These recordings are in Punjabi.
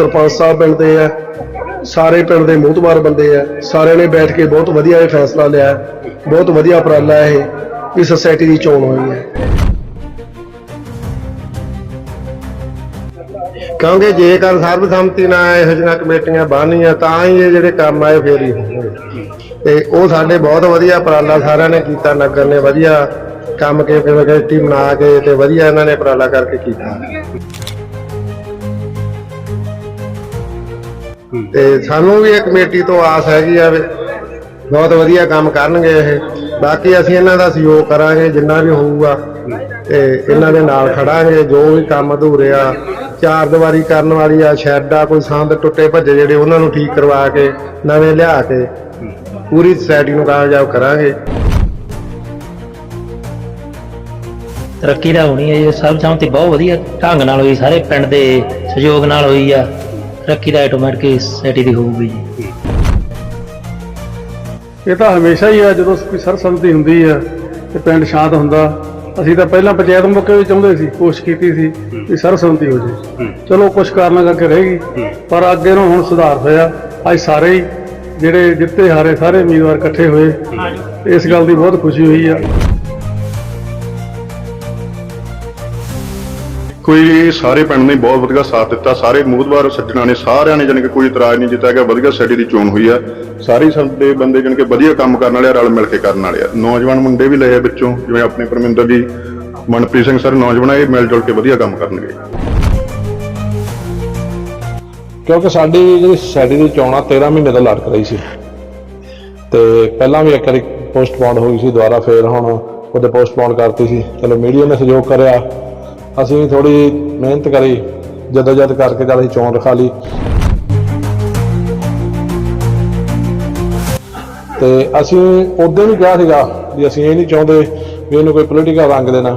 ਸਰਪੰਚ ਸਾਹਿਬ ਪਿੰਡ ਦੇ ਆ, ਸਾਰੇ ਪਿੰਡ ਦੇ ਮੋਹਤਬਾਰ ਬੰਦੇ ਆ, ਸਾਰਿਆਂ ਨੇ ਬੈਠ ਕੇ ਬਹੁਤ ਵਧੀਆ ਇਹ ਫੈਸਲਾ ਲਿਆ, ਬਹੁਤ ਵਧੀਆ ਉਪਰਾਲਾ ਇਹ, ਵੀ ਸੁਸਾਇਟੀ ਦੀ ਚੋਣ ਹੋਈ ਹੈ। ਕਿਉਂਕਿ ਜੇਕਰ ਸਰਬਸੰਮਤੀ ਨਾਲ ਇਹੋ ਜਿਹੀਆਂ ਕਮੇਟੀਆਂ ਬਣਨੀਆਂ, ਤਾਂ ਹੀ ਇਹ ਜਿਹੜੇ ਕੰਮ ਆਏ ਫੇਰ ਹੀ ਹੋਣਗੇ। ਤੇ ਉਹ ਸਾਡੇ ਬਹੁਤ ਵਧੀਆ ਉਪਰਾਲਾ ਸਾਰਿਆਂ ਨੇ ਕੀਤਾ, ਨਗਰ ਨੇ ਵਧੀਆ ਕੰਮ ਕੇ, ਕਮੇਟੀ ਬਣਾ ਕੇ ਤੇ ਵਧੀਆ ਇਹਨਾਂ ਨੇ ਉਪਰਾਲਾ ਕਰਕੇ ਕੀਤਾ। ਤੇ ਸਾਨੂੰ ਵੀ ਇਹ ਕਮੇਟੀ ਤੋਂ ਆਸ ਹੈਗੀ ਆ ਵੀ ਬਹੁਤ ਵਧੀਆ ਕੰਮ ਕਰਨਗੇ ਇਹ। ਬਾਕੀ ਅਸੀਂ ਇਹਨਾਂ ਦਾ ਸਹਿਯੋਗ ਕਰਾਂਗੇ, ਜਿੰਨਾ ਵੀ ਹੋਊਗਾ, ਤੇ ਇਹਨਾਂ ਦੇ ਨਾਲ ਖੜਾਂਗੇ, ਜੋ ਵੀ ਕੰਮ ਅਧੂਰੇ ਆ, ਚਾਰ ਦੀਵਾਰੀ ਕਰਨ ਵਾਲੀ ਆ, ਸ਼ੈੱਡ ਆ, ਕੋਈ ਸੰਦ ਟੁੱਟੇ ਭੱਜੇ ਜਿਹੜੇ ਉਹਨਾਂ ਨੂੰ ਠੀਕ ਕਰਵਾ ਕੇ, ਨਵੇਂ ਲਿਆ ਕੇ, ਪੂਰੀ ਸੋਸਾਇਟੀ ਨੂੰ ਕਾਮਯਾਬ ਕਰਾਂਗੇ। ਤਰੱਕੀ ਦਾ ਹੋਣੀ ਹੈ ਜੀ, ਸਭ ਸਹਿਮਤੀ ਬਹੁਤ ਵਧੀਆ ਢੰਗ ਨਾਲ ਹੋਈ, ਸਾਰੇ ਪਿੰਡ ਦੇ ਸਹਿਯੋਗ ਨਾਲ ਹੋਈ ਆ। ਤਰੱਕੀ ਦਾ ਆਟੋਮੈਟਿਕ ਸੈਟੀ ਦੀ ਹੋਊਗੀ ਜੀ। ਇਹ ਤਾਂ ਹਮੇਸ਼ਾ ਹੀ ਆ ਜਦੋਂ ਕੋਈ ਸਰਸੰਮਤੀ ਹੁੰਦੀ ਆ ਤੇ ਪਿੰਡ ਸ਼ਾਂਤ ਹੁੰਦਾ ਅਸੀਂ ਤਾਂ ਪਹਿਲਾਂ ਪੰਚਾਇਤ ਮੌਕੇ ਵੀ ਚਾਹੁੰਦੇ ਸੀ ਕੋਸ਼ਿਸ਼ ਕੀਤੀ ਸੀ ਕਿ ਸਰਸੰਮਤੀ ਹੋ ਜੇ ਚਲੋ ਕੁਝ ਕਾਰਨਾਂ ਕਰਕੇ ਰਹਿ ਗਈ ਪਰ ਅੱਗੇ ਨੂੰ ਹੁਣ ਸੁਧਾਰ ਹੋਇਆ। ਅੱਜ ਸਾਰੇ ਹੀ ਜਿਹੜੇ ਜਿੱਤੇ ਹਾਰੇ ਸਾਰੇ ਉਮੀਦਵਾਰ ਇਕੱਠੇ ਹੋਏ। ਇਸ ਗੱਲ ਦੀ ਬਹੁਤ ਖੁਸ਼ੀ ਹੋਈ ਆ। ਕੋਈ ਸਾਰੇ ਪਿੰਡ ਨੇ ਬਹੁਤ ਵਧੀਆ ਸਾਥ ਦਿੱਤਾ, ਸਾਰੇ ਮੂਦਵਾਰ ਸੱਜਣਾ ਨੇ, ਸਾਰਿਆਂ ਨੇ ਜਾਣੀ ਕੋਈ ਇਤਰਾਜ਼ ਨਹੀਂ ਜਿੱਤਾ ਗਿਆ ਵਧੀਆ ਸੈਟੀ ਦੀ ਚੋਣ ਹੋਈ ਆ। ਸਾਰੇ ਸਾਡੇ ਬੰਦੇ ਜਾਣੀ ਵਧੀਆ ਕੰਮ ਕਰਨ ਵਾਲੇ ਆ, ਰਲ ਮਿਲ ਕੇ ਕਰਨ ਵਾਲੇ ਆ। ਨੌਜਵਾਨ ਮੁੰਡੇ ਵੀ ਲਏ ਵਿੱਚੋਂ, ਜਿਵੇਂ ਆਪਣੇ ਪਰਮਿੰਦਰ ਜੀ, ਮਨਪ੍ਰੀਤ ਸਿੰਘ ਸਰ, ਨੌਜਵਾਨ ਇਹ ਮਿਲ ਜੁਲ ਕੇ ਵਧੀਆ ਕੰਮ ਕਰਨਗੇ। ਕਿਉਂਕਿ ਸਾਡੀ ਜਿਹੜੀ ਸੋਸਾਇਟੀ ਦੀ ਚੋਣ ਆ 13 ਮਹੀਨੇ ਦਾ ਲੜਕ ਰਹੀ ਸੀ। ਤੇ ਪਹਿਲਾਂ ਵੀ ਇੱਕ ਵਾਰੀ ਪੋਸਟਪੋਨ ਹੋਈ ਸੀ, ਦੁਬਾਰਾ ਫੇਰ ਹੁਣ ਉਹਦੇ ਪੋਸਟਪੋਨ ਕਰਤੀ ਸੀ। ਚਲੋ ਮੀਡੀਆ ਨੇ ਸਹਿਯੋਗ ਕਰਿਆ। ਅਸੀਂ ਵੀ ਥੋੜੀ ਮਿਹਨਤ ਕਰੀ ਜਦੋਂ ਜਦ ਕਰਕੇ ਚੱਲ ਅਸੀਂ ਚੋਣ ਰਖਾ ਲਈ। ਤੇ ਅਸੀਂ ਉਦੋਂ ਵੀ ਕਿਹਾ ਸੀਗਾ ਵੀ ਅਸੀਂ ਇਹ ਨਹੀਂ ਚਾਹੁੰਦੇ ਵੀ ਇਹਨੂੰ ਕੋਈ ਪੋਲੀਟੀਕਲ ਰੰਗ ਦੇਣਾ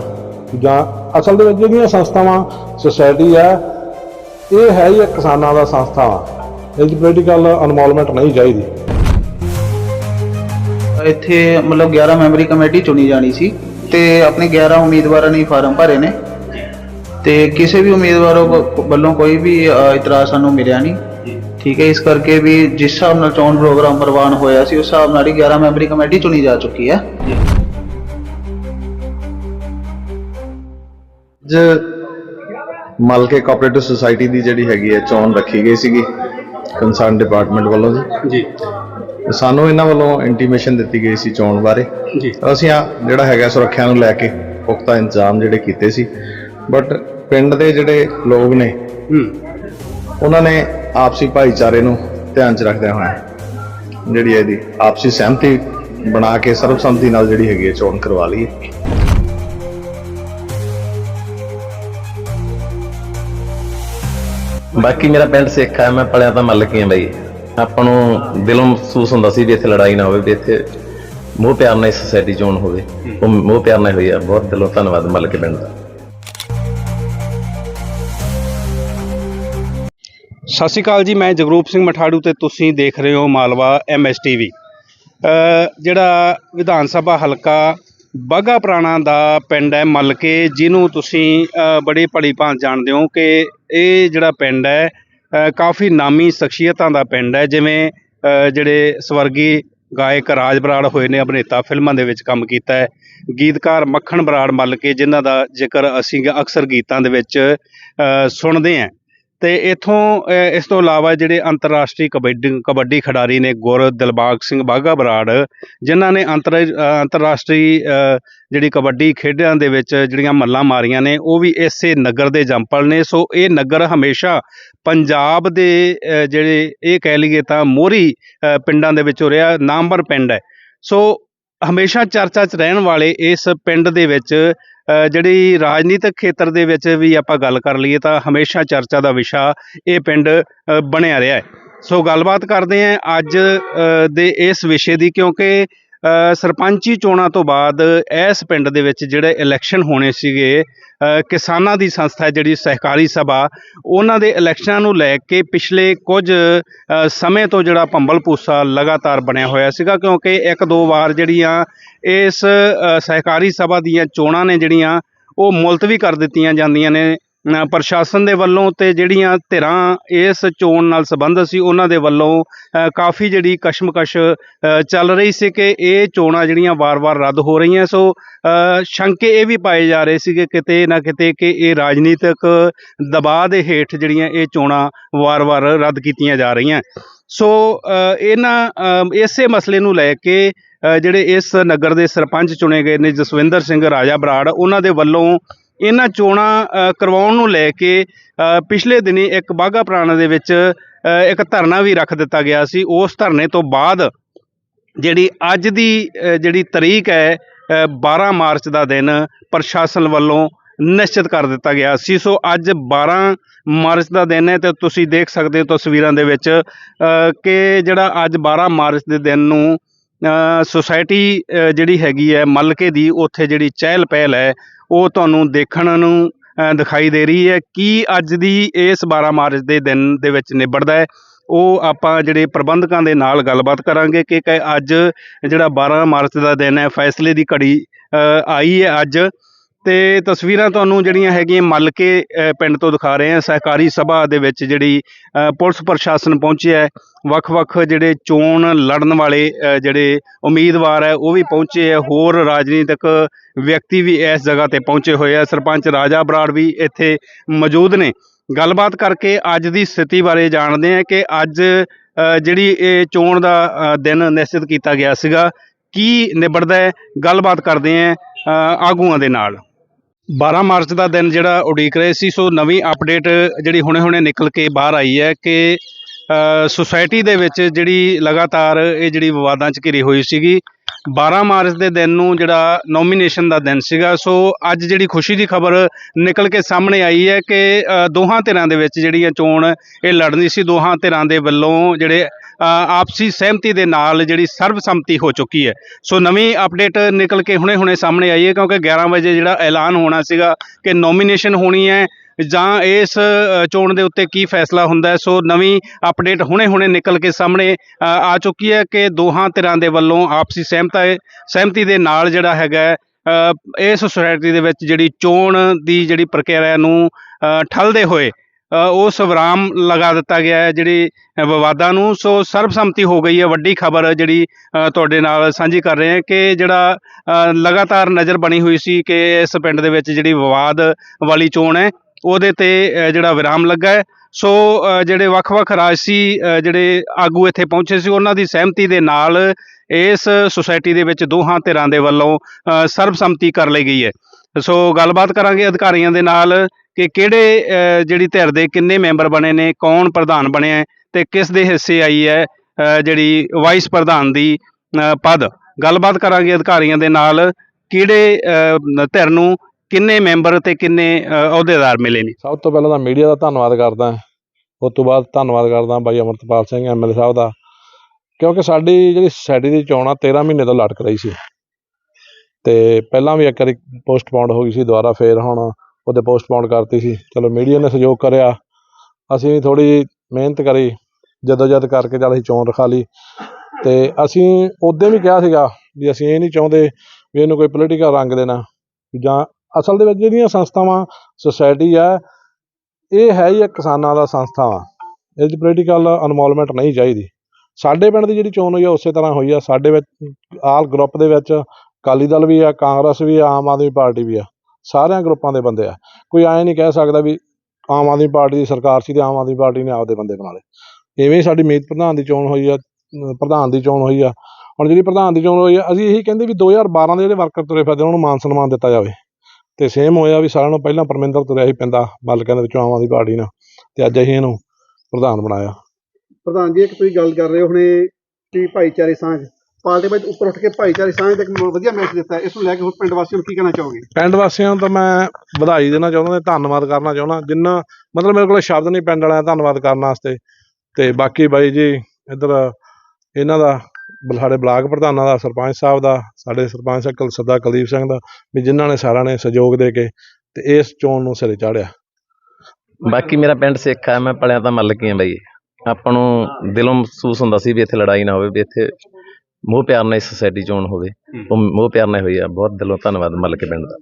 ਜਾਂ ਅਸਲ ਦੇ ਵਿੱਚ ਜਿਹੜੀਆਂ ਸੰਸਥਾਵਾਂ ਸੁਸਾਇਟੀ ਆ ਇਹ ਹੈ ਹੀ ਇੱਕ ਕਿਸਾਨਾਂ ਦਾ ਸੰਸਥਾ ਇਹ 'ਚ ਪੋਲੀਟੀਕਲ ਇਨਵੋਲਵਮੈਂਟ ਨਹੀਂ ਚਾਹੀਦੀ। ਇੱਥੇ ਮਤਲਬ 11 ਮੈਂਬਰੀ ਕਮੇਟੀ ਚੁਣੀ ਜਾਣੀ ਸੀ ਤੇ ਆਪਣੇ 11 ਉਮੀਦਵਾਰਾਂ ਨੇ ਫਾਰਮ ਭਰੇ ਨੇ। ਤੇ ਕਿਸੇ ਵੀ ਉਮੀਦਵਾਰ ਵੱਲੋਂ ਕੋਈ ਵੀ ਇਤਰਾਜ਼ ਸਾਨੂੰ ਮਿਲਿਆ ਨਹੀਂ। ਠੀਕ ਹੈ ਇਸ ਕਰਕੇ ਵੀ ਜਿਸ ਹਿਸਾਬ ਨਾਲ ਚੋਣ ਪ੍ਰੋਗਰਾਮ ਪ੍ਰਵਾਨ ਹੋਇਆ ਸੀ ਉਸ ਹਿਸਾਬ ਨਾਲ ਹੀ 11 ਮੈਂਬਰੀ ਕਮੇਟੀ ਚੁਣੀ ਜਾ ਚੁੱਕੀ ਹੈ। ਅੱਜ ਮਲਕੇ ਕੋਆਪਰੇਟਿਵ ਸੁਸਾਇਟੀ ਦੀ ਜਿਹੜੀ ਹੈਗੀ ਹੈ ਚੋਣ ਰੱਖੀ ਗਈ ਸੀਗੀ ਕੰਸਰਨ ਡਿਪਾਰਟਮੈਂਟ ਵੱਲੋਂ ਜੀ। ਜੀ। ਸਾਨੂੰ ਇਹਨਾਂ ਵੱਲੋਂ ਇੰਟੀਮੇਸ਼ਨ ਦਿੱਤੀ ਗਈ ਸੀ ਚੋਣ ਬਾਰੇ। ਜੀ। ਅਸੀਂ ਆ ਜਿਹੜਾ ਹੈਗਾ ਸੁਰੱਖਿਆ ਨੂੰ ਲੈ ਕੇ ਪੁਖਤਾ ਇੰਤਜ਼ਾਮ ਜਿਹੜੇ ਕੀਤੇ ਸੀ। ਬਟ ਪਿੰਡ ਦੇ ਜਿਹੜੇ ਲੋਕ ਨੇ ਹੂੰ। ਉਹਨਾਂ ਨੇ ਆਪਸੀ ਭਾਈਚਾਰੇ ਨੂੰ ਧਿਆਨ 'ਚ ਰੱਖਦਿਆਂ ਹੋਇਆ ਜਿਹੜੀ ਇਹਦੀ ਆਪਸੀ ਸਹਿਮਤੀ ਬਣਾ ਕੇ ਸਰਬਸੰਮਤੀ ਨਾਲ ਜਿਹੜੀ ਹੈਗੀ ਹੈ ਚੋਣ ਕਰਵਾ ਲਈ। ਬਾਕੀ ਮੇਰਾ ਪਿੰਡ ਸਿੱਖ ਆ ਮੈਂ ਪਲਿਆ ਤਾਂ ਮੱਲ ਕੇ ਬਈ। ਆਪਾਂ ਨੂੰ ਦਿਲੋਂ ਮਹਿਸੂਸ ਹੁੰਦਾ ਸੀ ਵੀ ਇੱਥੇ ਲੜਾਈ ਨਾ ਹੋਵੇ ਵੀ ਇੱਥੇ ਮੋਹ ਪਿਆਰ ਨਾਲ ਸੋਸਾਇਟੀ ਚੋਣ ਹੋਵੇ। ਉਹ ਮੋਹ ਪਿਆਰ ਨਾਲ ਹੋਈ ਆ ਬਹੁਤ ਦਿਲੋਂ ਧੰਨਵਾਦ ਮੱਲ ਕੇ ਪਿੰਡ ਦਾ। ਸਤਿ ਸ਼੍ਰੀ ਅਕਾਲ ਜੀ ਮੈਂ ਜਗਰੂਪ ਸਿੰਘ ਮਠਾੜੂ ਤੇ ਤੁਸੀਂ ਦੇਖ ਰਹੇ ਹੋ ਮਾਲਵਾ ਐਮਐਸਟੀਵੀ ਜਿਹੜਾ ਵਿਧਾਨ ਸਭਾ ਹਲਕਾ ਬਾਗਾ ਪੁਰਾਣਾ ਦਾ ਪਿੰਡ ਹੈ ਮਲਕੇ ਜਿਹਨੂੰ ਤੁਸੀਂ ਅ, ਬੜੀ ਭਲੀ ਭਾਂਤ ਜਾਣਦੇ ਹੋ ਕਿ ਇਹ ਜਿਹੜਾ ਪਿੰਡ ਹੈ ਕਾਫੀ ਨਾਮੀ ਸ਼ਖਸੀਅਤਾਂ ਦਾ ਪਿੰਡ ਹੈ ਜਿਵੇਂ ਜਿਹੜੇ ਸਵਰਗੀ ਗਾਇਕ ਰਾਜ ਬਰਾੜ ਹੋਏ ਨੇ ਅਭਿਨੇਤਾ ਫਿਲਮਾਂ ਦੇ ਵਿੱਚ ਕੰਮ ਕੀਤਾ ਹੈ। ਗੀਤਕਾਰ ਮੱਖਣ ਬਰਾੜ ਮਲਕੇ ਜਿਨ੍ਹਾਂ ਦਾ ਜ਼ਿਕਰ ਅਸੀਂ ਅਕਸਰ ਗੀਤਾਂ ਦੇ ਵਿੱਚ ਸੁਣਦੇ ਹਾਂ। ਤੇ ਇਥੋਂ ਇਸ ਤੋਂ ਇਲਾਵਾ ਜਿਹੜੇ ਅੰਤਰਰਾਸ਼ਟਰੀ ਕਬੱਡੀ ਕਬੱਡੀ ਖਿਡਾਰੀ ਨੇ ਗੁਰ ਦਿਲਬਾਗ ਸਿੰਘ ਬਾਗਾ ਬਰਾੜ, ਜਿਨ੍ਹਾਂ ਨੇ ਅੰਤਰ ਅੰਤਰਰਾਸ਼ਟਰੀ ਜਿਹੜੀ ਕਬੱਡੀ ਖੇਡਾਂ ਦੇ ਵਿੱਚ ਜਿਹੜੀਆਂ ਮੱਲਾਂ ਮਾਰੀਆਂ ਨੇ, ਉਹ ਵੀ ਇਸੇ ਨਗਰ ਦੇ ਜੰਪਲ ਨੇ। ਸੋ ਇਹ ਨਗਰ ਹਮੇਸ਼ਾ ਪੰਜਾਬ ਦੇ ਜਿਹੜੇ ਇਹ ਕਹਿ ਲਈਏ ਤਾਂ ਮੋਹਰੀ ਪਿੰਡਾਂ ਦੇ ਵਿੱਚੋਂ ਰਿਹਾ ਨਾਮਵਰ ਪਿੰਡ ਹੈ। ਸੋ ਹਮੇਸ਼ਾ ਚਰਚਾ 'ਚ ਰਹਿਣ ਵਾਲੇ ਇਸ ਪਿੰਡ ਦੇ ਵਿੱਚ ਜਿਹੜੀ ਰਾਜਨੀਤਿਕ ਖੇਤਰ ਦੇ ਵਿੱਚ ਵੀ ਆਪਾਂ ਗੱਲ ਕਰ ਲਈਏ ਤਾਂ ਹਮੇਸ਼ਾ ਚਰਚਾ ਦਾ ਵਿਸ਼ਾ ਇਹ ਪਿੰਡ ਬਣਿਆ ਰਿਹਾ ਹੈ। ਸੋ ਗੱਲਬਾਤ ਕਰਦੇ ਹਾਂ ਅੱਜ ਦੇ ਇਸ ਵਿਸ਼ੇ ਦੀ ਕਿਉਂਕਿ ਸਰਪੰਚੀ ਚੋਣਾਂ ਤੋਂ ਬਾਅਦ ਇਸ ਪਿੰਡ ਦੇ ਵਿੱਚ ਜਿਹੜੇ ਇਲੈਕਸ਼ਨ ਹੋਣੇ ਸੀਗੇ ਕਿਸਾਨਾਂ ਦੀ ਸੰਸਥਾ ਜਿਹੜੀ ਸਹਿਕਾਰੀ ਸਭਾ, ਉਹਨਾਂ ਦੇ ਇਲੈਕਸ਼ਨਾਂ ਨੂੰ ਲੈ ਕੇ ਪਿਛਲੇ ਕੁਝ ਸਮੇਂ ਤੋਂ ਜਿਹੜਾ ਭੰਬਲ ਭੂਸਾ ਲਗਾਤਾਰ ਬਣਿਆ ਹੋਇਆ ਸੀਗਾ, ਕਿਉਂਕਿ ਇੱਕ ਦੋ ਵਾਰ ਜਿਹੜੀਆਂ ਇਸ ਸਹਿਕਾਰੀ ਸਭਾ ਦੀਆਂ ਚੋਣਾਂ ਨੇ ਜਿਹੜੀਆਂ, ਉਹ ਮੁਲਤਵੀ ਕਰ ਦਿੱਤੀਆਂ ਜਾਂਦੀਆਂ ਨੇ। ਪ੍ਰਸ਼ਾਸਨ ਦੇ ਵੱਲੋਂ ਤੇ ਜਿਹੜੀਆਂ ਧਿਰਾਂ ਇਸ ਚੋਣ ਨਾਲ ਸੰਬੰਧਿਤ ਸੀ, ਉਹਨਾਂ ਦੇ ਵੱਲੋਂ ਕਾਫੀ ਜਿਹੜੀ ਕਸ਼ਮਕਸ਼ ਚੱਲ ਰਹੀ ਸੀ ਕਿ ਇਹ ਚੋਣਾਂ ਜਿਹੜੀਆਂ ਵਾਰ-ਵਾਰ ਰੱਦ ਹੋ ਰਹੀਆਂ। ਸੋ ਸ਼ੰਕੇ ਇਹ ਵੀ ਪਾਏ ਜਾ ਰਹੇ ਸੀ ਕਿ ਕਿਤੇ ਨਾ ਕਿਤੇ ਕਿ ਇਹ ਰਾਜਨੀਤਿਕ ਦਬਾਅ ਦੇ ਹੇਠ ਜਿਹੜੀਆਂ ਇਹ ਚੋਣਾਂ ਵਾਰ-ਵਾਰ ਰੱਦ ਕੀਤੀਆਂ ਜਾ ਰਹੀਆਂ। ਸੋ ਇਹਨਾਂ ਇਸੇ ਮਸਲੇ ਨੂੰ ਲੈ ਕੇ ਜਿਹੜੇ ਇਸ ਨਗਰ ਦੇ ਸਰਪੰਚ ਚੁਣੇ ਗਏ ਨੇ, ਜਸਵਿੰਦਰ ਸਿੰਘ ਰਾਜਾ ਬਰਾੜ, ਉਹਨਾਂ ਦੇ ਵੱਲੋਂ ਇਹਨਾਂ ਚੋਣਾਂ ਕਰਵਾਉਣ ਨੂੰ ਲੈ ਕੇ ਪਿਛਲੇ ਦਿਨੀ ਇੱਕ ਬਾਘਾ ਪੁਰਾਣਾ ਦੇ ਵਿੱਚ ਇੱਕ ਧਰਨਾ ਵੀ ਰੱਖ ਦਿੱਤਾ ਗਿਆ ਸੀ। ਉਸ ਧਰਨੇ ਤੋਂ ਬਾਅਦ ਜਿਹੜੀ ਅੱਜ ਦੀ ਜਿਹੜੀ ਤਰੀਕ ਹੈ ਅ, 12 ਮਾਰਚ ਦਾ ਦਿਨ ਪ੍ਰਸ਼ਾਸਨ ਵੱਲੋਂ ਨਿਸ਼ਚਿਤ ਕਰ ਦਿੱਤਾ ਗਿਆ ਸੀ। ਸੋ ਅੱਜ 12 ਮਾਰਚ ਦਾ ਦਿਨ ਹੈ ਤੇ ਤੁਸੀਂ ਦੇਖ ਸਕਦੇ ਹੋ ਤਸਵੀਰਾਂ ਦੇ ਵਿੱਚ ਕਿ ਜਿਹੜਾ ਅੱਜ 12 ਮਾਰਚ ਦੇ ਦਿਨ ਨੂੰ ਸੁਸਾਇਟੀ ਜਿਹੜੀ ਹੈਗੀ ਹੈ ਮਲਕੇ ਦੀ, ਉੱਥੇ ਜਿਹੜੀ ਚਹਿਲ ਪਹਿਲ ਹੈ, ਉਹ ਤੁਹਾਨੂੰ ਦੇਖਣ ਨੂੰ ਦਿਖਾਈ ਦੇ ਰਹੀ ਹੈ ਕੀ ਅੱਜ ਦੀ ਇਸ 12 ਮਾਰਚ ਦੇ ਦਿਨ ਦੇ ਵਿੱਚ ਨਿਬੜਦਾ ਹੈ। ਉਹ ਆਪਾਂ ਜਿਹੜੇ ਪ੍ਰਬੰਧਕਾਂ ਦੇ ਨਾਲ ਗੱਲਬਾਤ ਕਰਾਂਗੇ ਕਿ ਕਿ ਅੱਜ ਜਿਹੜਾ 12 ਮਾਰਚ ਦਾ ਦਿਨ ਹੈ, ਫੈਸਲੇ ਦੀ ਘੜੀ ਆਈ ਹੈ ਅੱਜ। ਤੇ ਤਸਵੀਰਾਂ ਤੁਹਾਨੂੰ ਜਿਹੜੀਆਂ ਹੈਗੀਆਂ ਮਲਕੇ ਪਿੰਡ ਤੋਂ ਦਿਖਾ ਰਹੇ ਹਾਂ। ਸਹਿਕਾਰੀ ਸਭਾ ਦੇ ਵਿੱਚ ਜਿਹੜੀ ਪੁਲਿਸ ਪ੍ਰਸ਼ਾਸਨ ਪਹੁੰਚਿਆ ਹੈ। ਵੱਖ-ਵੱਖ ਜਿਹੜੇ ਚੋਣ ਲੜਨ ਵਾਲੇ ਜਿਹੜੇ ਉਮੀਦਵਾਰ ਹੈ, ਉਹ ਵੀ ਪਹੁੰਚੇ ਹੈ। ਹੋਰ ਰਾਜਨੀਤਿਕ ਵਿਅਕਤੀ ਵੀ ਇਸ ਜਗ੍ਹਾ ਤੇ ਪਹੁੰਚੇ ਹੋਏ ਆ। ਸਰਪੰਚ ਰਾਜਾ ਬਰਾੜ ਵੀ ਇੱਥੇ ਮੌਜੂਦ ਨੇ। ਗੱਲਬਾਤ ਕਰਕੇ ਅੱਜ ਦੀ ਸਥਿਤੀ ਬਾਰੇ ਜਾਣਦੇ ਹਾਂ ਕਿ ਅੱਜ ਜਿਹੜੀ ਇਹ ਚੋਣ ਦਾ ਦਿਨ ਨਿਸ਼ਚਿਤ ਕੀਤਾ ਗਿਆ ਸੀਗਾ। ਕੀ ਨਿਬੜਦਾ ਹੈ? ਗੱਲਬਾਤ ਕਰਦੇ ਹਾਂ ਆਗੂਆਂ ਦੇ ਨਾਲ। 12 ਮਾਰਚ ਦਾ ਦਿਨ ਜਿਹੜਾ ਉਡੀਕ ਰਹੇ ਸੀ ਸੋ ਨਵੀਂ ਅਪਡੇਟ ਜਿਹੜੀ ਹੁਣੇ-ਹੁਣੇ ਨਿਕਲ ਕੇ ਬਾਹਰ ਆਈ ਹੈ ਕਿ ਅ, ਸੁਸਾਇਟੀ ਦੇ ਵਿੱਚ ਜਿਹੜੀ ਲਗਾਤਾਰ ਇਹ ਜਿਹੜੀ ਵਿਵਾਦਾਂ 'ਚ ਘਿਰੀ ਹੋਈ ਸੀਗੀ 12 ਮਾਰਚ ਦੇ ਦਿਨ ਨੂੰ ਜਿਹੜਾ ਨੋਮੀਨੇਸ਼ਨ ਦਾ ਦਿਨ ਸੀਗਾ, ਸੋ ਅੱਜ ਜਿਹੜੀ ਖੁਸ਼ੀ ਦੀ ਖਬਰ ਨਿਕਲ ਕੇ ਸਾਹਮਣੇ ਆਈ ਹੈ ਕਿ ਦੋਹਾਂ ਧਿਰਾਂ ਦੇ ਵਿੱਚ ਜਿਹੜੀ ਇਹ ਚੋਣ ਇਹ ਲੜਨੀ ਸੀ, ਦੋਹਾਂ ਧਿਰਾਂ ਦੇ ਵੱਲੋਂ ਜਿਹੜੇ ਆਪਸੀ ਸਹਿਮਤੀ ਦੇ ਨਾਲ ਜਿਹੜੀ ਸਰਬਸੰਮਤੀ ਹੋ ਚੁੱਕੀ ਹੈ। ਸੋ ਨਵੀਂ ਅਪਡੇਟ ਨਿਕਲ ਕੇ ਹੁਣੇ-ਹੁਣੇ ਸਾਹਮਣੇ ਆਈ ਹੈ, ਕਿਉਂਕਿ 11 ਵਜੇ ਜਿਹੜਾ ਐਲਾਨ ਹੋਣਾ ਸੀਗਾ ਕਿ ਨੋਮੀਨੇਸ਼ਨ ਹੋਣੀ ਹੈ ਜਾਂ ਇਸ ਚੋਣ ਦੇ ਉੱਤੇ ਕੀ ਫੈਸਲਾ ਹੁੰਦਾ ਹੈ? ਸੋ ਨਵੀਂ ਅਪਡੇਟ ਹੁਣੇ-ਹੁਣੇ ਨਿਕਲ ਕੇ ਸਾਹਮਣੇ ਆ ਚੁੱਕੀ ਹੈ ਕਿ ਦੋਹਾਂ ਧਿਰਾਂ ਦੇ ਵੱਲੋਂ ਆਪਸੀ ਸਹਿਮਤਾ ਸਹਿਮਤੀ ਦੇ ਨਾਲ ਜਿਹੜਾ ਹੈਗਾ ਹੈ, ਇਸ ਸੁਸਾਇਟੀ ਦੇ ਵਿੱਚ ਜਿਹੜੀ ਚੋਣ ਦੀ ਜਿਹੜੀ ਪ੍ਰਕਿਰਿਆ ਨੂੰ ਠੱਲਦੇ ਹੋਏ ਅ, ਉਸ ਵਿਰਾਮ ਲਗਾ ਦਿੱਤਾ ਗਿਆ ਹੈ ਜਿਹੜੀ ਵਿਵਾਦਾਂ ਨੂੰ। ਸੋ ਸਰਬਸੰਮਤੀ ਹੋ ਗਈ ਹੈ। ਵੱਡੀ ਖਬਰ ਜਿਹੜੀ ਤੁਹਾਡੇ ਨਾਲ ਸਾਂਝੀ ਕਰ ਰਹੇ ਹਾਂ ਕਿ ਜਿਹੜਾ ਲਗਾਤਾਰ ਨਜ਼ਰ ਬਣੀ ਹੋਈ ਸੀ ਕਿ ਇਸ ਪਿੰਡ ਦੇ ਵਿੱਚ ਜਿਹੜੀ ਵਿਵਾਦ ਵਾਲੀ ਚੋਣ ਹੈ ਉਹਦੇ ਤੇ ਜਿਹੜਾ ਵਿਰਾਮ ਲੱਗਾ ਹੈ। ਸੋ ਜਿਹੜੇ ਵੱਖ-ਵੱਖ ਰਾਜਸੀ ਜਿਹੜੇ ਆਗੂ ਇੱਥੇ ਪਹੁੰਚੇ ਸੀ, ਉਹਨਾਂ ਦੀ ਸਹਿਮਤੀ ਦੇ ਨਾਲ ਇਸ ਸੁਸਾਇਟੀ ਦੇ ਵਿੱਚ ਦੋਹਾਂ ਧਿਰਾਂ ਦੇ ਵੱਲੋਂ ਸਰਬਸੰਮਤੀ ਕਰ ਲਈ ਗਈ ਹੈ। ਸੋ, ਗੱਲਬਾਤ ਕਰਾਂਗੇ ਅਧਿਕਾਰੀਆਂ ਦੇ ਨਾਲ ਕਿ ਕਿਹੜੇ ਜਿਹੜੀ ਧਿਰ ਦੇ ਕਿੰਨੇ ਮੈਂਬਰ ਬਣੇ ਨੇ, ਕੌਣ ਪ੍ਰਧਾਨ ਬਣਿਆ ਹੈ ਤੇ ਕਿਸ ਦੇ ਹਿੱਸੇ ਆਈ ਹੈ ਜਿਹੜੀ ਵਾਈਸ ਪ੍ਰਧਾਨ ਦੀ ਪਦ। ਗੱਲਬਾਤ ਕਰਾਂਗੇ ਅਧਿਕਾਰੀਆਂ ਦੇ ਨਾਲ ਕਿਹੜੇ ਧਿਰ ਨੂੰ ਕਿੰਨੇ ਮੈਂਬਰ ਤੇ ਕਿੰਨੇ ਅਹੁਦੇਦਾਰ ਮਿਲੇ ਨੇ? ਸਭ ਤੋਂ ਪਹਿਲਾਂ ਤਾਂ ਮੀਡੀਆ ਦਾ ਧੰਨਵਾਦ ਕਰਦਾ ਉਸ ਤੋਂ ਬਾਅਦ ਧੰਨਵਾਦ ਕਰਦਾ ਬਾਈ ਅਮਰਤਪਾਲ ਸਿੰਘ ਐਮਐਲਏ ਸਾਹਿਬ ਦਾ। ਕਿਉਂਕਿ ਸਾਡੀ ਜਿਹੜੀ ਸੋਸਾਇਟੀ ਦੀ ਚੋਣ ਆ 13 ਮਹੀਨੇ ਤੋਂ ਲਟਕ ਰਹੀ ਸੀ। ਤੇ ਪਹਿਲਾਂ ਵੀ ਇੱਕ ਵਾਰੀ ਪੋਸਟਪੋਨਡ ਹੋ ਗਈ ਸੀ, ਦੁਬਾਰਾ ਫੇਰ ਹੁਣ ਉਹਦੇ ਪੋਸਟਪੋਨਡ ਕਰਤੀ ਸੀ। ਚਲੋ ਮੀਡੀਆ ਨੇ ਸਹਿਯੋਗ ਕਰਿਆ। ਅਸੀਂ ਥੋੜੀ ਮਿਹਨਤ ਕਰੀ ਜਦੋਜਦ ਕਰਕੇ ਚੱਲ ਅਸੀਂ ਚੋਣ ਰਖਾ ਲਈ। ਤੇ ਅਸੀਂ ਉਦੋਂ ਵੀ ਕਿਹਾ ਸੀਗਾ ਵੀ ਅਸੀਂ ਇਹ ਨਹੀਂ ਚਾਹੁੰਦੇ ਵੀ ਇਹਨੂੰ ਕੋਈ ਪੋਲੀਟੀਕਲ ਰੰਗ ਦੇਣਾ ਜਾਂ ਅਸਲ ਦੇ ਵਿੱਚ ਜਿਹੜੀਆਂ ਸੰਸਥਾਵਾਂ ਸੁਸਾਇਟੀ ਆ, ਇਹ ਹੈ ਹੀ ਇੱਕ ਕਿਸਾਨਾਂ ਦਾ ਸੰਸਥਾਵਾਂ ਇਹ 'ਚ ਪੋਲੀਟੀਕਲ ਇਨਵੋਲਵਮੈਂਟ ਨਹੀਂ ਚਾਹੀਦੀ। ਸਾਡੇ ਪਿੰਡ ਦੀ ਜਿਹੜੀ ਚੋਣ ਹੋਈ ਆ, ਉਸੇ ਤਰ੍ਹਾਂ ਹੋਈ ਆ। ਸਾਡੇ ਵਿੱਚ, ਆਲ ਗਰੁੱਪ ਦੇ ਵਿੱਚ ਅਕਾਲੀ ਦਲ ਵੀ ਆ, ਕਾਂਗਰਸ ਵੀ ਆ, ਆਮ ਆਦਮੀ ਪਾਰਟੀ ਵੀ ਆ। ਸਾਰਿਆਂ ਗਰੁੱਪਾਂ ਦੇ ਬੰਦੇ ਆ। ਕੋਈ ਐਂ ਨਹੀਂ ਕਹਿ ਸਕਦਾ ਵੀ ਆਮ ਆਦਮੀ ਪਾਰਟੀ ਦੀ ਸਰਕਾਰ ਸੀ ਤੇ ਆਮ ਆਦਮੀ ਪਾਰਟੀ ਨੇ ਆਪਦੇ ਬੰਦੇ ਬਣਾ ਲਏ। ਇਵੇਂ ਹੀ ਸਾਡੀ ਮੀਤ ਪ੍ਰਧਾਨ ਦੀ ਚੋਣ ਹੋਈ ਆ ਪ੍ਰਧਾਨ ਦੀ ਚੋਣ ਹੋਈ ਆ। ਹੁਣ ਜਿਹੜੀ ਪ੍ਰਧਾਨ ਦੀ ਚੋਣ ਹੋਈ ਆ, ਅਸੀਂ ਇਹੀ ਕਹਿੰਦੇ ਵੀ 2012 ਦੇ ਜਿਹੜੇ ਵਰਕਰ ਤੁਰੇ ਫਿਰਦੇ ਉਹਨਾਂ ਨੂੰ ਮਾਨ ਸਨਮਾਨ ਦਿੱਤਾ ਜਾਵੇ। ਤੇ ਸੇਮ ਹੋਇਆ ਵੀ ਸਾਰਿਆਂ ਨੂੰ ਪਹਿਲਾਂ ਪਰਮਿੰਦਰ ਤੁਰਿਆ ਸੀ ਪੈਂਦਾ ਬਾਲਕਾਂ ਦੇ ਵਿੱਚੋਂ ਆਮ ਆਦਮੀ ਪਾਰਟੀ ਨਾਲ ਤੇ ਅੱਜ ਅਸੀਂ ਇਹਨੂੰ ਪ੍ਰਧਾਨ ਬਣਾਇਆ। ਪ੍ਰਧਾਨ ਜੀ ਇੱਕ ਤੁਸੀਂ ਗੱਲ ਕਰ ਰਹੇ ਹੋ ਹੁਣੇ ਕਿ ਭਾਈਚਾਰੇ ਸਾਂਝ। ਪਾਰਟੀ ਵਿੱਚ ਉੱਪਰ ਉੱਠ ਕੇ ਭਾਈਚਾਰੇ ਸਾਂਝ ਦਾ ਇੱਕ ਵਧੀਆ ਮੈਸੇਜ ਦਿੱਤਾ ਹੈ। ਇਸ ਨੂੰ ਲੈ ਕੇ ਹੋਰ ਪਿੰਡ ਵਾਸੀਆਂ ਨੂੰ ਕੀ ਕਹਿਣਾ ਚਾਹੋਗੇ? ਪਿੰਡ ਵਾਸੀਆਂ ਨੂੰ ਤਾਂ ਮੈਂ ਵਧਾਈ ਦੇਣਾ ਚਾਹੁੰਦਾ ਤੇ ਧੰਨਵਾਦ ਕਰਨਾ ਚਾਹੁੰਦਾ। ਜਿੰਨਾ ਮਤਲਬ ਮੇਰੇ ਕੋਲ ਸ਼ਬਦ ਨਹੀਂ ਪਿੰਡ ਵਾਲਿਆਂ ਦਾ ਧੰਨਵਾਦ ਕਰਨ ਵਾਸਤੇ। ਤੇ ਬਾਕੀ ਬਾਈ ਜੀ ਇੱਧਰ ਇਹਨਾਂ ਦਾ ਸਾਡੇ ਬਲਾਕ ਪ੍ਰਧਾਨਾਂ ਦਾ ਸਰਪੰਚ ਸਾਹਿਬ ਦਾ ਸਾਡੇ ਸਰਪੰਚ ਕਲ ਸਰਦਾਰ ਕੁਲਦੀਪ ਸਿੰਘ ਦਾ ਵੀ ਜਿਨ੍ਹਾਂ ਨੇ ਸਾਰਿਆਂ ਨੇ ਸਹਿਯੋਗ ਦੇ ਕੇ ਤੇ ਇਸ ਚੋਣ ਨੂੰ ਸਿਰੇ ਚਾੜਿਆ। ਬਾਕੀ ਮੇਰਾ ਪਿੰਡ ਸਿੱਖ ਆ ਮੈਂ ਪਲਿਆ ਤਾਂ ਮੱਲਕੀ ਆ ਬਈ। ਆਪਾਂ ਨੂੰ ਦਿਲੋਂ ਮਹਿਸੂਸ ਹੁੰਦਾ ਸੀ ਵੀ ਇੱਥੇ ਲੜਾਈ ਨਾ ਹੋਵੇ ਵੀ ਇੱਥੇ ਮੋਹ ਪਿਆਰ ਨਾਲ ਸੋਸਾਇਟੀ ਚੋਣ ਹੋਵੇ। ਉਹ ਮੋਹ ਪਿਆਰ ਨਾਲ ਹੋਈ ਆ ਬਹੁਤ ਦਿਲੋਂ ਧੰਨਵਾਦ ਮੱਲਕੇ ਪਿੰਡ ਦਾ।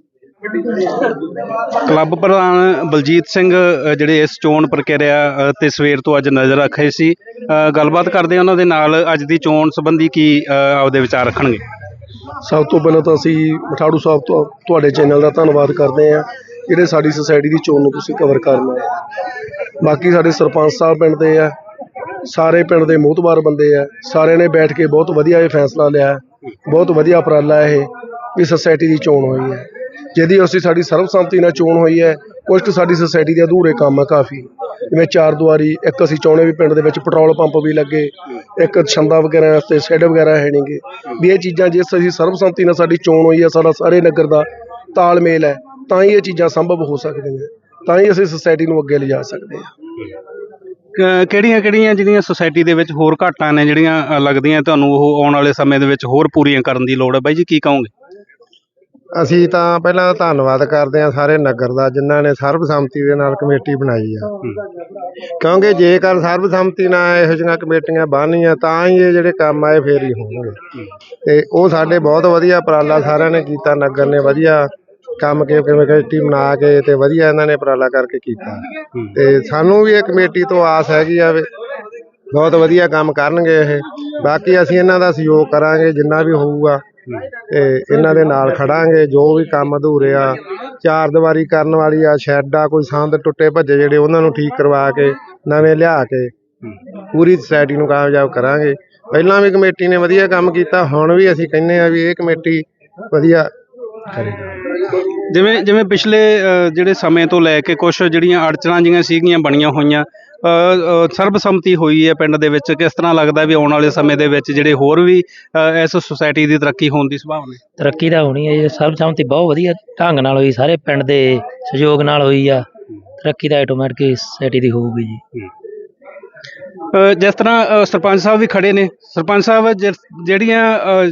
ਕਲੱਬ ਪ੍ਰਧਾਨ ਬਲਜੀਤ ਸਿੰਘ ਜਿਹੜੇ ਇਸ ਚੋਣ ਪ੍ਰਕਿਰਿਆ ਤੇ ਸਵੇਰ ਤੋਂ ਅੱਜ ਨਜ਼ਰ ਰੱਖੇ ਸੀ ਗੱਲਬਾਤ ਕਰਦੇ ਹਾਂ ਉਹਨਾਂ ਦੇ ਨਾਲ ਅੱਜ ਦੀ ਚੋਣ ਸੰਬੰਧੀ ਕੀ ਆਪਦੇ ਵਿਚਾਰ ਰੱਖਣਗੇ। ਸਭ ਤੋਂ ਪਹਿਲਾਂ ਤਾਂ ਅਸੀਂ ਮਠਾੜੂ ਸਾਹਿਬ ਤੋਂ ਤੁਹਾਡੇ ਚੈਨਲ ਦਾ ਧੰਨਵਾਦ ਕਰਦੇ ਹਾਂ, ਜਿਹੜੇ ਸਾਡੀ ਸੁਸਾਇਟੀ ਦੀ ਚੋਣ ਨੂੰ ਤੁਸੀਂ ਕਵਰ ਕਰਨਾ ਹੈ। ਬਾਕੀ ਸਾਡੇ ਸਰਪੰਚ ਸਾਹਿਬ ਪਿੰਡ ਦੇ ਆ, ਸਾਰੇ ਪਿੰਡ ਦੇ ਮੋਹਤਬਾਰ ਬੰਦੇ ਆ, ਸਾਰਿਆਂ ਨੇ ਬੈਠ ਕੇ ਬਹੁਤ ਵਧੀਆ ਇਹ ਫੈਸਲਾ ਲਿਆ, ਬਹੁਤ ਵਧੀਆ ਉਪਰਾਲਾ ਇਹ, ਵੀ ਸੁਸਾਇਟੀ ਦੀ ਚੋਣ ਹੋਈ ਹੈ। ਜਿਹਦੀ ਅਸੀਂ ਸਾਡੀ ਸਰਬਸੰਮਤੀ ਨਾਲ ਚੋਣ ਹੋਈ ਹੈ ਕੁਝ ਕੁ ਸਾਡੀ ਸੁਸਾਇਟੀ ਦੇ ਅਧੂਰੇ ਕੰਮ ਆ ਕਾਫੀ। ਜਿਵੇਂ ਚਾਰ ਦੁਆਰੀ ਇੱਕ ਅਸੀਂ ਚਾਹੁੰਦੇ ਵੀ ਪਿੰਡ ਦੇ ਵਿੱਚ ਪੈਟਰੋਲ ਪੰਪ ਵੀ ਲੱਗੇ, ਇੱਕ ਛੰਦਾ ਵਗੈਰਾ ਵਾਸਤੇ ਸ਼ੈੱਡ ਵਗੈਰਾ ਹੈ ਨਹੀਂਗੇ। ਵੀ ਇਹ ਚੀਜ਼ਾਂ ਜੇ ਅਸੀਂ ਸਰਬਸੰਮਤੀ ਨਾਲ ਸਾਡੀ ਚੋਣ ਹੋਈ ਹੈ, ਸਾਡਾ ਸਾਰੇ ਨਗਰ ਦਾ ਤਾਲਮੇਲ ਹੈ, ਤਾਂ ਹੀ ਇਹ ਚੀਜ਼ਾਂ ਸੰਭਵ ਹੋ ਸਕਦੀਆਂ ਤਾਂ ਹੀ ਅਸੀਂ ਸੁਸਾਇਟੀ ਨੂੰ ਅੱਗੇ ਲਿਜਾ ਸਕਦੇ ਹਾਂ। ਕਿਹੜੀਆਂ ਕਿਹੜੀਆਂ ਜਿਹੜੀਆਂ ਸੁਸਾਇਟੀ ਦੇ ਵਿੱਚ ਹੋਰ ਘਾਟਾਂ ਨੇ ਜਿਹੜੀਆਂ ਲੱਗਦੀਆਂ ਤੁਹਾਨੂੰ ਉਹ ਆਉਣ ਵਾਲੇ ਸਮੇਂ ਦੇ ਵਿੱਚ ਹੋਰ ਪੂਰੀਆਂ ਕਰਨ ਦੀ ਲੋੜ ਹੈ? ਬਾਈ ਜੀ, ਕੀ ਕਹੋਗੇ? ਅਸੀਂ ਤਾਂ ਪਹਿਲਾਂ ਧੰਨਵਾਦ ਕਰਦੇ ਹਾਂ ਸਾਰੇ ਨਗਰ ਦਾ, ਜਿਨ੍ਹਾਂ ਨੇ ਸਰਬਸੰਮਤੀ ਦੇ ਨਾਲ ਕਮੇਟੀ ਬਣਾਈ ਆ। ਕਿਉਂਕਿ ਜੇਕਰ ਸਰਬਸੰਮਤੀ ਨਾਲ ਇਹੋ ਜਿਹੀਆਂ ਕਮੇਟੀਆਂ ਬਣਨੀਆਂ, ਤਾਂ ਹੀ ਇਹ ਜਿਹੜੇ ਕੰਮ ਆਏ ਫੇਰ ਹੀ ਹੋਣਗੇ। ਤੇ ਉਹ ਸਾਡੇ ਬਹੁਤ ਵਧੀਆ ਉਪਰਾਲਾ ਸਾਰਿਆਂ ਨੇ ਕੀਤਾ, ਨਗਰ ਨੇ ਵਧੀਆ ਕੰਮ ਕੇ ਕਮੇਟੀ ਬਣਾ ਕੇ ਤੇ ਵਧੀਆ ਇਹਨਾਂ ਨੇ ਉਪਰਾਲਾ ਕਰਕੇ ਕੀਤਾ। ਤੇ ਸਾਨੂੰ ਵੀ ਇਹ ਕਮੇਟੀ ਤੋਂ ਆਸ ਹੈਗੀ ਆ ਵੀ ਬਹੁਤ ਵਧੀਆ ਕੰਮ ਕਰਨਗੇ ਇਹ। ਬਾਕੀ ਅਸੀਂ ਇਹਨਾਂ ਦਾ ਸਹਿਯੋਗ ਕਰਾਂਗੇ, ਜਿੰਨਾ ਵੀ ਹੋਊਗਾ। ਤੇ ਇਹਨਾਂ ਦੇ ਨਾਲ ਖੜਾਂਗੇ, ਜੋ ਵੀ ਕੰਮ ਅਧੂਰੇ ਆ, ਚਾਰ ਦੀਵਾਰੀ ਕਰਨ ਵਾਲੀ ਆ, ਸ਼ੈੱਡ ਆ, ਕੋਈ ਸੰਦ ਟੁੱਟੇ ਭੱਜੇ ਜਿਹੜੇ ਉਹਨਾਂ ਨੂੰ ਠੀਕ ਕਰਵਾ ਕੇ, ਨਵੇਂ ਲਿਆ ਕੇ, ਪੂਰੀ ਸੁਸਾਇਟੀ ਨੂੰ ਕਾਮਯਾਬ ਕਰਾਂਗੇ। ਪਹਿਲਾਂ ਵੀ ਕਮੇਟੀ ਨੇ ਵਧੀਆ ਕੰਮ ਕੀਤਾ, ਹੁਣ ਵੀ ਅਸੀਂ ਕਹਿੰਦੇ ਆ ਵੀ ਇਹ ਕਮੇਟੀ ਵਧੀਆ ਜਿਵੇਂ ਜਿਵੇਂ ਪਿਛਲੇ ਜਿਹੜੇ ਸਮੇਂ ਤੋਂ ਲੈ ਕੇ ਕੁਝ ਜਿਹੜੀਆਂ ਅੜਚਣਾਂ ਜੀਆਂ ਸੀਗੀਆਂ ਬਣੀਆਂ ਹੋਈਆਂ ਸਰਬਸੰਮਤੀ ਹੋਈ ਹੈ ਪਿੰਡ ਦੇ ਵਿੱਚ। ਕਿਸ ਤਰ੍ਹਾਂ ਲੱਗਦਾ ਵੀ ਆਉਣ ਵਾਲੇ ਸਮੇਂ ਦੇ ਵਿੱਚ ਜਿਹੜੇ ਹੋਰ ਵੀ ਇਸ ਸੁਸਾਇਟੀ ਦੀ ਤਰੱਕੀ ਹੋਣ ਦੀ ਸੰਭਾਵਨਾ ਹੈ? ਤਰੱਕੀ ਤਾਂ ਹੋਣੀ ਹੈ ਜੀ। ਸਰਬਸੰਮਤੀ ਬਹੁਤ ਵਧੀਆ ਢੰਗ ਨਾਲ ਹੋਈ ਸਾਰੇ ਪਿੰਡ ਦੇ ਸਹਿਯੋਗ ਨਾਲ ਹੋਈ ਆ। ਤਰੱਕੀ ਤਾਂ ਆਟੋਮੈਟਿਕ ਸੋਸਾਇਟੀ ਦੀ ਹੋਊਗੀ ਜੀ। ਜਿਸ ਤਰ੍ਹਾਂ ਸਰਪੰਚ ਸਾਹਿਬ ਵੀ ਖੜੇ ਨੇ। ਸਰਪੰਚ ਸਾਹਿਬ ਜਿਹੜੀਆਂ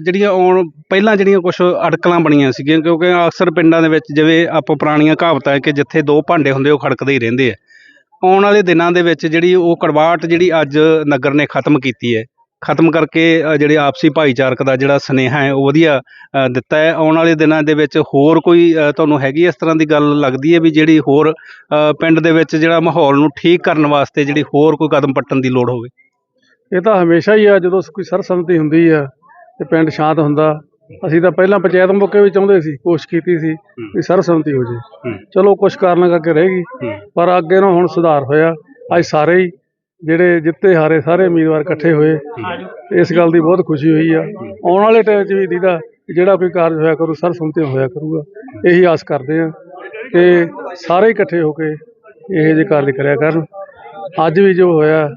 ਜਿਹੜੀਆਂ ਆਉਣ ਪਹਿਲਾਂ ਜਿਹੜੀਆਂ ਕੁਝ ਅੜਕਲਾਂ ਬਣੀਆਂ ਸੀਗੀਆਂ ਕਿਉਂਕਿ ਅਕਸਰ ਪਿੰਡਾਂ ਦੇ ਵਿੱਚ ਜਿਵੇਂ ਆਪਾਂ ਪੁਰਾਣੀਆਂ ਕਹਾਵਤਾਂ ਹੈ ਕਿ ਜਿੱਥੇ ਦੋ ਭਾਂਡੇ ਹੁੰਦੇ ਉਹ ਖੜਕਦੇ ਹੀ ਰਹਿੰਦੇ ਆ। ਆਉਣ ਵਾਲੇ ਦਿਨਾਂ ਦੇ ਵਿੱਚ ਜਿਹੜੀ ਉਹ ਕੜਵਾਹਟ ਜਿਹੜੀ ਅੱਜ ਨਗਰ ਨੇ ਖਤਮ ਕੀਤੀ ਹੈ, ਖਤਮ ਕਰਕੇ ਜਿਹੜੇ ਆਪਸੀ ਭਾਈਚਾਰਕ ਦਾ ਜਿਹੜਾ ਸਨੇਹਾ ਹੈ, ਉਹ ਵਧੀਆ ਦਿੱਤਾ ਹੈ। ਆਉਣ ਵਾਲੇ ਦਿਨਾਂ ਦੇ ਵਿੱਚ ਹੋਰ ਕੋਈ ਤੁਹਾਨੂੰ ਹੈਗੀ ਇਸ ਤਰ੍ਹਾਂ ਦੀ ਗੱਲ ਲੱਗਦੀ ਹੈ ਵੀ ਜਿਹੜੀ ਹੋਰ ਪਿੰਡ ਦੇ ਵਿੱਚ ਜਿਹੜਾ ਮਾਹੌਲ ਨੂੰ ਠੀਕ ਕਰਨ ਵਾਸਤੇ ਜਿਹੜੀ ਹੋਰ ਕੋਈ ਕਦਮ ਪੱਟਣ ਦੀ ਲੋੜ ਹੋਵੇ? ਇਹ ਤਾਂ ਹਮੇਸ਼ਾ ਹੀ ਆ, ਜਦੋਂ ਕੋਈ ਸਰਸੰਮਤੀ ਹੁੰਦੀ ਆ ਤੇ ਪਿੰਡ ਸ਼ਾਂਤ ਹੁੰਦਾ ਅਸੀਂ ਤਾਂ ਪਹਿਲਾਂ ਪੰਚਾਇਤ ਮੌਕੇ ਵੀ ਚਾਹੁੰਦੇ ਸੀ ਕੋਸ਼ਿਸ਼ ਕੀਤੀ ਸੀ ਵੀ ਸਰਸੰਮਤੀ ਹੋ ਜੇ। ਚਲੋ ਕੁਝ ਕਾਰਨਾਂ ਕਰਕੇ ਰਹਿ ਗਈ ਪਰ ਅੱਗੇ ਨੂੰ ਹੁਣ ਸੁਧਾਰ ਹੋਇਆ। ਅੱਜ ਸਾਰੇ ਹੀ ਜਿਹੜੇ ਜਿੱਤੇ ਹਾਰੇ ਸਾਰੇ ਉਮੀਦਵਾਰ ਇਕੱਠੇ ਹੋਏ। ਇਸ ਗੱਲ ਦੀ ਬਹੁਤ ਖੁਸ਼ੀ ਹੋਈ ਆ। ਆਉਣ ਵਾਲੇ ਟਾਈਮ 'ਚ ਵੀ ਦੀਦਾ ਜਿਹੜਾ ਕੋਈ ਕਾਰਜ ਹੋਇਆ ਕਰੂ ਸਰਸੰਮਤੀ ਨਾਲ ਹੋਇਆ ਕਰੂਗਾ। ਇਹੀ ਆਸ ਕਰਦੇ ਆ ਕਿ ਸਾਰੇ ਇਕੱਠੇ ਹੋ ਕੇ ਇਹੋ ਜਿਹੇ ਕਾਰਜ ਕਰਿਆ ਕਰਨ। ਅੱਜ ਵੀ ਜੋ ਹੋਇਆ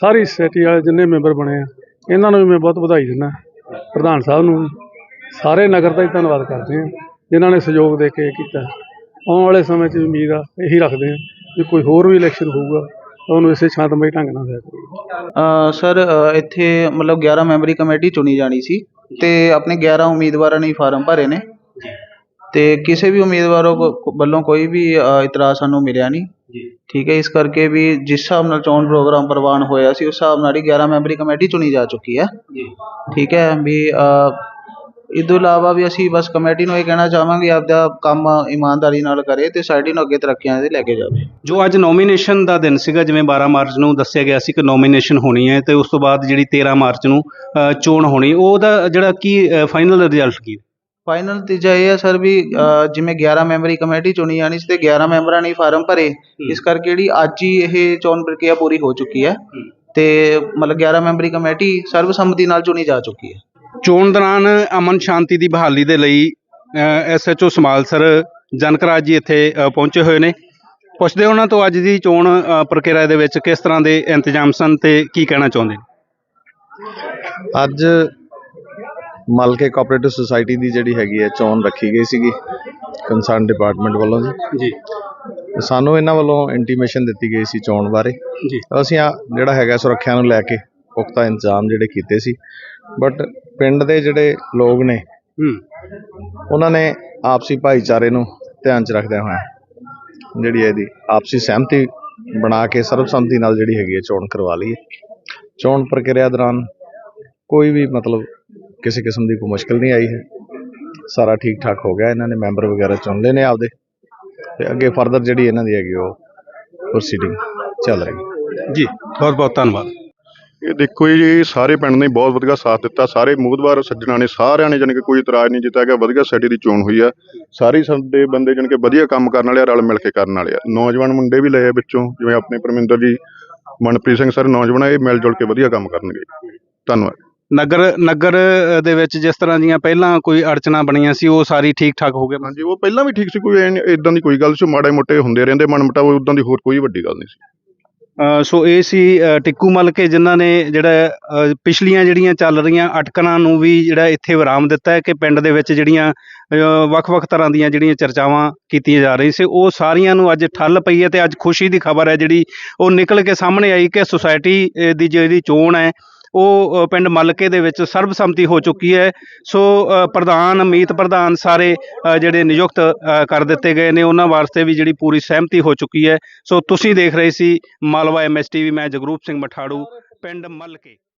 ਸਾਰੀ ਸੋਸਾਇਟੀ ਵਾਲੇ ਜਿੰਨੇ ਮੈਂਬਰ ਬਣੇ ਆ ਇਹਨਾਂ ਨੂੰ ਵੀ ਮੈਂ ਬਹੁਤ ਵਧਾਈ ਦਿੰਦਾ। ਪ੍ਰਧਾਨ ਸਾਹਿਬ ਨੂੰ ਸਾਰੇ ਨਗਰ ਦਾ ਹੀ ਧੰਨਵਾਦ ਕਰਦੇ ਆ ਜਿਨ੍ਹਾਂ ਨੇ ਸਹਿਯੋਗ ਦੇ ਕੇ ਕੀਤਾ। ਆਉਣ ਵਾਲੇ ਸਮੇਂ 'ਚ ਵੀ ਉਮੀਦ ਆ ਇਹੀ ਰੱਖਦੇ ਆ ਕਿ ਕੋਈ ਹੋਰ ਵੀ ਇਲੈਕਸ਼ਨ ਹੋਊਗਾ ਤਾਂ ਉਹਨੂੰ ਇਸੇ ਸ਼ਾਂਤਮਈ ਢੰਗ ਨਾਲ ਹੋਇਆ ਕਰੂਗਾ ਅ, ਸਰ ਇੱਥੇ ਮਤਲਬ 11 ਮੈਂਬਰੀ ਕਮੇਟੀ ਚੁਣੀ ਜਾਣੀ ਸੀ ਤੇ ਆਪਣੇ 11 ਉਮੀਦਵਾਰਾਂ ਨੇ ਫਾਰਮ ਭਰੇ ਨੇ। ਤੇ ਕਿਸੇ ਵੀ ਉਮੀਦਵਾਰੋਂ ਵੱਲੋਂ ਕੋਈ ਵੀ ਇਤਰਾਜ਼ ਸਾਨੂੰ ਮਿਲਿਆ ਨਹੀਂ। ਠੀਕ ਹੈ ਇਸ ਕਰਕੇ ਵੀ ਜਿਸ ਹਿਸਾਬ ਨਾਲ ਚੋਣ ਪ੍ਰੋਗਰਾਮ ਪ੍ਰਵਾਨ ਹੋਇਆ ਸੀ ਉਸ ਹਿਸਾਬ ਨਾਲ ਹੀ 11 ਮੈਂਬਰੀ ਕਮੇਟੀ ਚੁਣੀ ਜਾ ਚੁੱਕੀ ਹੈ। ਠੀਕ ਹੈ ਵੀ ਇਹ ਤੋਂ ਇਲਾਵਾ ਵੀ ਅਸੀਂ ਬਸ ਕਮੇਟੀ ਨੂੰ ਇਹ ਕਹਿਣਾ ਚਾਹਾਂਗੇ ਆਪਦਾ ਕੰਮ ਇਮਾਨਦਾਰੀ ਨਾਲ ਕਰੇ ਤੇ ਸਾਡੀ ਨੂੰ ਅੱਗੇ ਤਰੱਕੀਆਂ ਦੇ ਲੈ ਕੇ ਜਾਵੇ। ਜੋ ਅੱਜ ਨੋਮੀਨੇਸ਼ਨ ਦਾ ਦਿਨ ਸੀਗਾ ਜਿਵੇਂ 12 ਮਾਰਚ ਨੂੰ ਦੱਸਿਆ ਗਿਆ ਸੀ ਕਿ ਨੋਮੀਨੇਸ਼ਨ ਹੋਣੀ ਹੈ ਤੇ ਉਸ ਤੋਂ ਬਾਅਦ ਜਿਹੜੀ 13 ਮਾਰਚ ਨੂੰ ਅ, ਚੋਣ ਹੋਣੀ ਉਹਦਾ ਜਿਹੜਾ ਕੀ ਫਾਈਨਲ ਰਿਜ਼ਲਟ ਕੀ ਫਾਈਨਲ ਨਤੀਜਾ ਇਹ ਹੈ ਸਰ ਵੀ ਅ, ਜਿਵੇਂ 11 ਮੈਂਬਰੀ ਕਮੇਟੀ ਚੁਣੀ ਜਾਣੀ ਸੀ ਤੇ 11 ਮੈਂਬਰਾਂ ਨੇ ਫਾਰਮ ਭਰੇ ਇਸ ਕਰਕੇ ਜਿਹੜੀ ਅੱਜ ਹੀ ਇਹ ਚੋਣ ਪ੍ਰਕਿਰਿਆ ਪੂਰੀ ਹੋ ਚੁੱਕੀ ਹੈ ਤੇ ਮਤਲਬ 11 ਮੈਂਬਰੀ ਕਮੇਟੀ ਸਰਬਸੰਮਤੀ ਨਾਲ ਚੁਣੀ ਜਾ ਚੁੱਕੀ ਹੈ। ਚੋਣ ਦੌਰਾਨ ਅਮਨ ਸ਼ਾਂਤੀ ਦੀ ਬਹਾਲੀ ਦੇ ਲਈ ਐਸਐਚਓ ਸਮਾਲ ਸਰ ਜਨਕਰਾਜ ਜੀ ਇੱਥੇ ਪਹੁੰਚੇ ਹੋਏ ਨੇ। ਪੁੱਛਦੇ ਉਹਨਾਂ ਤੋਂ ਅੱਜ ਦੀ ਚੋਣ ਪ੍ਰਕਿਰਿਆ ਦੇ ਵਿੱਚ ਕਿਸ ਤਰ੍ਹਾਂ ਦੇ ਇੰਤਜ਼ਾਮ ਸਨ ਤੇ ਕੀ ਕਹਿਣਾ ਚਾਹੁੰਦੇ ਨੇ? ਅੱਜ ਮਲਕੇ ਕੋਆਪਰੇਟਿਵ ਸੁਸਾਇਟੀ ਦੀ ਜਿਹੜੀ ਹੈਗੀ ਹੈ ਚੋਣ ਰੱਖੀ ਗਈ ਸੀਗੀ ਕੰਸਰਨ ਡਿਪਾਰਟਮੈਂਟ ਵੱਲੋਂ ਜੀ। ਜੀ। ਸਾਨੂੰ ਇਹਨਾਂ ਵੱਲੋਂ ਇੰਟੀਮੇਸ਼ਨ ਦਿੱਤੀ ਗਈ ਸੀ ਚੋਣ ਬਾਰੇ। ਜੀ। ਅਸੀਂ ਆ ਜਿਹੜਾ ਹੈਗਾ ਸੁਰੱਖਿਆ ਨੂੰ ਲੈ ਕੇ ਪੁਖਤਾ ਇੰਤਜ਼ਾਮ ਜਿਹੜੇ ਕੀਤੇ ਸੀ। ਬਟ ਪਿੰਡ ਦੇ ਜਿਹੜੇ ਲੋਕ ਨੇ ਹੂੰ। ਉਹਨਾਂ ਨੇ ਆਪਸੀ ਭਾਈਚਾਰੇ ਨੂੰ ਧਿਆਨ 'ਚ ਰੱਖਦਿਆਂ ਹੋਇਆ ਜਿਹੜੀ ਇਹਦੀ ਆਪਸੀ ਸਹਿਮਤੀ ਬਣਾ ਕੇ ਸਰਬਸੰਮਤੀ ਨਾਲ ਜਿਹੜੀ ਹੈਗੀ ਹੈ ਚੋਣ ਕਰਵਾ ਲਈ ਹੈ। ਚੋਣ ਪ੍ਰਕਿਰਿਆ ਦੌਰਾਨ ਕੋਈ ਵੀ ਮਤਲਬ ਕਿਸੇ ਕਿਸਮ ਦੀ ਕੋਈ ਮੁਸ਼ਕਲ ਨਹੀਂ ਆਈ ਹੈ। ਸਾਰਾ ਠੀਕ ਠਾਕ ਹੋ ਗਿਆ ਇਹਨਾਂ ਨੇ ਮੈਂਬਰ ਵਗੈਰਾ ਚੁਣ ਲਏ ਨੇ ਆਪਦੇ। ਤੇ ਅੱਗੇ ਫਰਦਰ ਜਿਹੜੀ ਇਹਨਾਂ ਦੀ ਹੈਗੀ ਉਹ ਪ੍ਰੋਸੀਡਿੰਗ ਚੱਲ ਰਹੀ ਜੀ ਬਹੁਤ ਬਹੁਤ ਧੰਨਵਾਦ। ਇਹ ਦੇਖੋ ਜੀ ਸਾਰੇ ਪਿੰਡ ਨੇ ਬਹੁਤ ਵਧੀਆ ਸਾਥ ਦਿੱਤਾ। ਸਾਰੇ ਮੂਦਵਾਰ ਸੱਜਣਾ ਨੇ ਸਾਰਿਆਂ ਨੇ ਜਾਣੀ ਕਿ ਕੋਈ ਇਤਰਾਜ਼ ਨਹੀਂ ਕੀਤਾ ਹੈਗਾ ਵਧੀਆ ਸੈਟੀ ਦੀ ਚੋਣ ਹੋਈ ਆ। ਸਾਰੇ ਸਾਡੇ ਬੰਦੇ ਜਾਣੀ ਕਿ ਵਧੀਆ ਕੰਮ ਕਰਨ ਵਾਲੇ ਆ ਰਲ ਮਿਲ ਕੇ ਕਰਨ ਵਾਲੇ ਆ। ਨੌਜਵਾਨ ਮੁੰਡੇ ਵੀ ਲਏ ਆ ਵਿੱਚੋਂ ਜਿਵੇਂ ਆਪਣੇ ਪਰਮਿੰਦਰ ਜੀ ਮਨਪ੍ਰੀਤ ਸਿੰਘ ਸਰ ਨੌਜਵਾਨ ਇਹ ਮਿਲ ਜੁਲ ਕੇ ਵਧੀਆ ਕੰਮ ਕਰਨਗੇ। ਧੰਨਵਾਦ। ਨਗਰ ਨਗਰ ਦੇ ਵਿੱਚ ਜਿਸ ਤਰ੍ਹਾਂ ਦੀਆਂ ਪਹਿਲਾਂ ਕੋਈ ਅੜਚਣਾ ਬਣੀਆਂ ਸੀ ਉਹ ਸਾਰੀ ਠੀਕ ਠਾਕ ਹੋ ਗਿਆ ਹਾਂਜੀ ਉਹ ਪਹਿਲਾਂ ਵੀ ਠੀਕ ਸੀ ਕੋਈ ਇਦਾਂ ਦੀ ਕੋਈ ਗੱਲ ਸੀ ਮਾੜੇ ਮੋਟੇ ਹੁੰਦੇ ਰਹਿੰਦੇ ਮਨ ਮਟਾਵ ਉਦਾਂ ਦੀ ਹੋਰ ਕੋਈ ਵੱਡੀ ਗੱਲ ਨਹੀਂ ਸੀ। ਸੋ ਇਹ ਸੀ ਟਿੱਕੂ ਮਲ ਕੇ ਜਿਨ੍ਹਾਂ ਨੇ ਜਿਹੜਾ ਪਿਛਲੀਆਂ ਜਿਹੜੀਆਂ ਚੱਲ ਰਹੀਆਂ ਅਟਕਣਾਂ ਨੂੰ ਵੀ ਜਿਹੜਾ ਇੱਥੇ ਵਿਰਾਮ ਦਿੱਤਾ ਹੈ ਕਿ ਪਿੰਡ ਦੇ ਵਿੱਚ ਜਿਹੜੀਆਂ ਵੱਖ-ਵੱਖ ਤਰ੍ਹਾਂ ਦੀਆਂ ਜਿਹੜੀਆਂ ਚਰਚਾਵਾਂ ਕੀਤੀਆਂ ਜਾ ਰਹੀਆਂ ਸੀ, ਉਹ ਸਾਰੀਆਂ ਨੂੰ ਅੱਜ ਠੱਲ ਪਈ ਹੈ ਤੇ ਅੱਜ ਖੁਸ਼ੀ ਦੀ ਖਬਰ ਹੈ ਜਿਹੜੀ ਉਹ ਨਿਕਲ ਕੇ ਸਾਹਮਣੇ ਆਈ ਕਿ ਸੁਸਾਇਟੀ ਦੀ ਜਿਹੜੀ ਚੋਣ ਹੈ ਉਹ ਪਿੰਡ ਮਲਕੇ ਦੇ ਵਿੱਚ ਸਰਬਸੰਮਤੀ ਹੋ ਚੁੱਕੀ ਹੈ। ਸੋ ਪ੍ਰਧਾਨ, ਮੀਤ ਪ੍ਰਧਾਨ ਸਾਰੇ ਜਿਹੜੇ ਨਿਯੁਕਤ ਕਰ ਦਿੱਤੇ ਗਏ ਨੇ, ਉਹਨਾਂ ਵਾਸਤੇ ਵੀ ਜਿਹੜੀ ਪੂਰੀ ਸਹਿਮਤੀ ਹੋ ਚੁੱਕੀ ਹੈ। ਸੋ, ਤੁਸੀਂ ਦੇਖ ਰਹੇ ਸੀ ਮਾਲਵਾ ਐਮਐਸਟੀਵੀ ਮੈਂ ਜਗਰੂਪ ਸਿੰਘ ਮਠਾੜੂ, ਪਿੰਡ ਮਲਕੇ।